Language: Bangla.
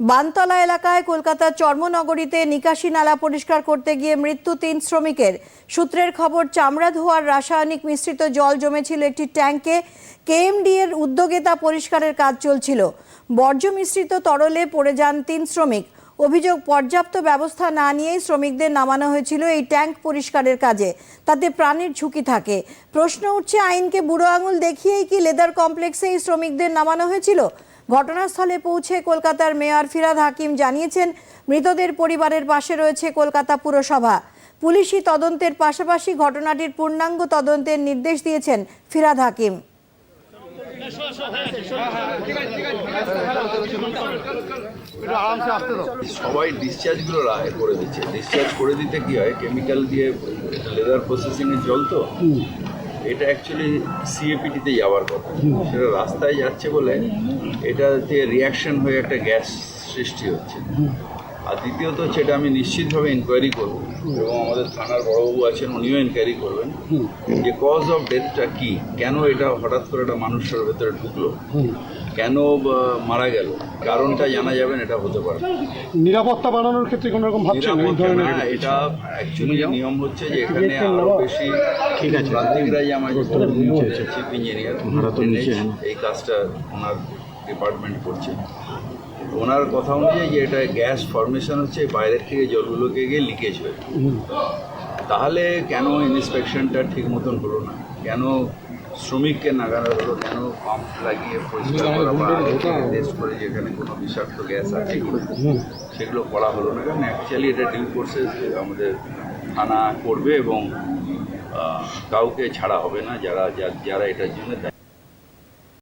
বানতলা এলাকায় কলকাতার চর্মনগরীতে নিকাশি নালা পরিষ্কার করতে গিয়ে মৃত্যু তিন শ্রমিকের। সূত্রের খবর চামড়া ধোয়ার রাসায়নিক মিশ্রিত জল জমেছিল একটি ট্যাঙ্কে কেএমডি এর উদ্যোগে তা পরিষ্কারের কাজ চলছিল। বর্জ্য মিশ্রিত তরলে পড়ে যান তিন শ্রমিক। অভিযোগ, পর্যাপ্ত ব্যবস্থা না নিয়েই শ্রমিকদের নামানো হয়েছিল এই ট্যাঙ্ক পরিষ্কারের কাজে। তাতে প্রাণের ঝুঁকি থাকে। প্রশ্ন উঠছে, আইনকে বুড়ো আঙুল দেখিয়েই কি লেদার কমপ্লেক্সে এই শ্রমিকদের নামানো হয়েছিল? ঘটনাস্থলে পৌঁছে কলকাতার মেয়র ফিরাদ হাকিম জানিয়েছেন, মৃতদের পরিবারের পাশে রয়েছে কলকাতা পুরসভা। পুলিশি তদন্তের পাশাপাশি ঘটনাটির পূর্ণাঙ্গ তদন্তের নির্দেশ দিয়েছেন ফিরাদ হাকিম। সবাই ডিসচার্জগুলো রায় করে দিচ্ছে। ডিসচার্জ করে দিতে কি হয়? কেমিক্যাল দিয়ে লেদার প্রসেসিংয়ের জল তো? এটা অ্যাকচুয়ালি সিএপিটিতে যাওয়ার কথা। সেটা রাস্তায় যাচ্ছে বলে এটাতে রিয়াকশন হয়ে একটা গ্যাস সৃষ্টি হচ্ছে। আর দ্বিতীয়ত হচ্ছে এটা আমি নিশ্চিতভাবে ইনকোয়ারি করব। এবং আমাদের থানার বড়বাবু আছেন উনিও ইনকোয়ারি করবেন যে কজ অফ ডেথটা কি? কেন এটা হঠাৎ করে একটা মানুষের ভেতরে ঢুকলো? কেন মারা গেল? কারণটা জানা যাবেন এটা হতে পারে। নিরাপত্তা বাড়ানোর ক্ষেত্রে কোনো রকম ভাবছেন? এটা অ্যাকচুয়ালি নিয়ম হচ্ছে যে এখানে আরও বেশি ঠিক আছে। আমার চিফ ইঞ্জিনিয়ার এই কাজটা ওনার ডিপার্টমেন্ট করছে। ওনার কথা অনুযায়ী যে এটা গ্যাস ফর্মেশন হচ্ছে বাইরের থেকে জলগুলোকে গিয়ে লিকেজ হয়ে তাহলে কেন ইন্সপেকশনটা ঠিক মতন হলো না? কেন শ্রমিককে নাগানো হলো? কেন পাম্প লাগিয়ে পরিষ্কার করা বা টেস্ট করে যেখানে কোনো বিষাক্ত গ্যাস আছে সেগুলো করা হলো না। কারণ অ্যাকচুয়ালি এটা ডিউ কোর্সে আমাদের থানা করবে এবং কাউকে ছাড়া হবে না। যারা যা- যারা এটার জন্য